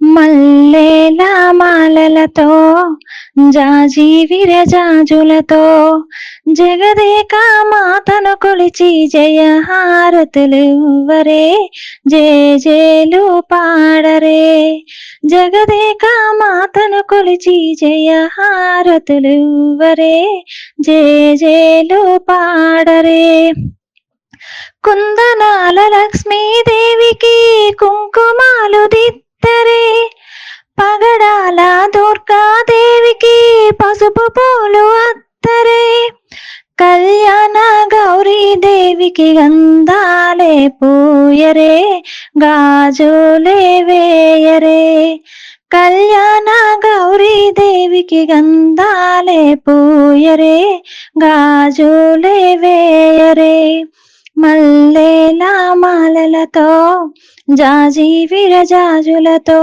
మల్లెల మాలలతో జాజి విరజాజులతో జగదేక మాతను కొలిచి జయ హారతులు వరే జేజేలు పాడరే. జగదేక మాతను కొలిచి జయ హారతులు వరే జేజేలు పాడరే. కుందనాల లక్ష్మీదేవికి కుంకుమాలు దిత్త దిత్తరే పగడాల దుర్గాదేవికి పసుపు పూలు అత్తరే. కళ్యాణ గౌరీదేవికి గంధాలే పూయరే గాజులే వేయరే. కళ్యాణ గౌరీదేవికి గంధాలే పూయరే గాజులే వేయరే. మల్లెల మాలలతో జాజి విరజాజులతో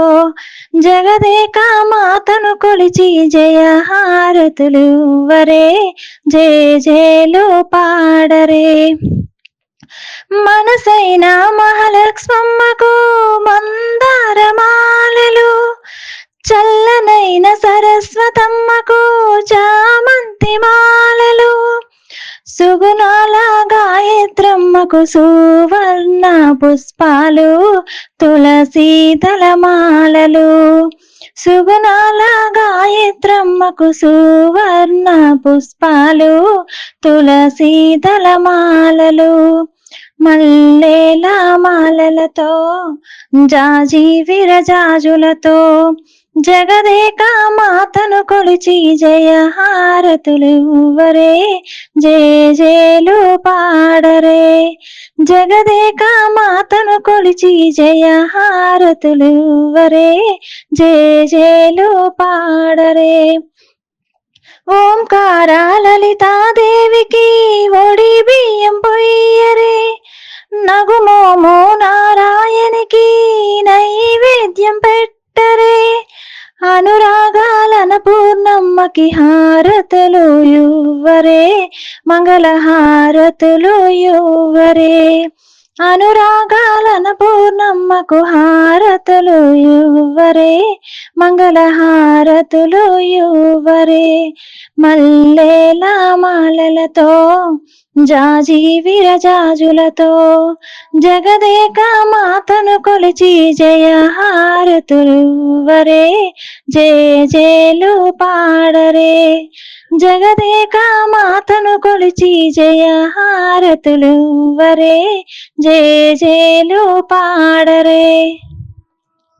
జగదేక మాతను కొలిచి జయ హారతులు వరే జేజేలు పాడరే. మనసైన మహాలక్ష్మమ్మకు మందారమాలలు చల్లనైన సరస్వతమ్మకు చామంతి మా సుగుణాల గాయత్రమ్మకు సువర్ణ పుష్పాలు తులసి తలమాలలు. సుగుణాల గాయత్రమ్మకు సువర్ణ పుష్పాలు తులసి తలమాలలు. మల్లెల మాలలతో జాజి విరజాజులతో జగదేక మాతను కొలిచి జయ హారతులు ఇవ్వరే. జయ జయలు పాడరే. జగదేక మాతను కొలిచి జయ హారతులు ఇవ్వరే. జయ జయలు పాడరే. ఓంకార లలితాదేవికి ఒడి బియ్యం పొయ్యరే. నగుమోమో నారాయణకి నైవేద్యం పెట్టరే అనురాగాలన పూర్ణమ్మకి హారతులు యువరే మంగళ హారతులు యువరే అనురాగాలన పూర్ణమ్మకు హారతులు యువరే మంగళ హారతులు యువరే మల్లెల మాలలతో జాజీ విరజాజులతో జగదేక మాతను కొలిచి జయ హారతులు వరే జేజేలు పాడరే. జగదేక మాతను కొలిచి జయ హారతులు వరే జేజేలు పాడరే.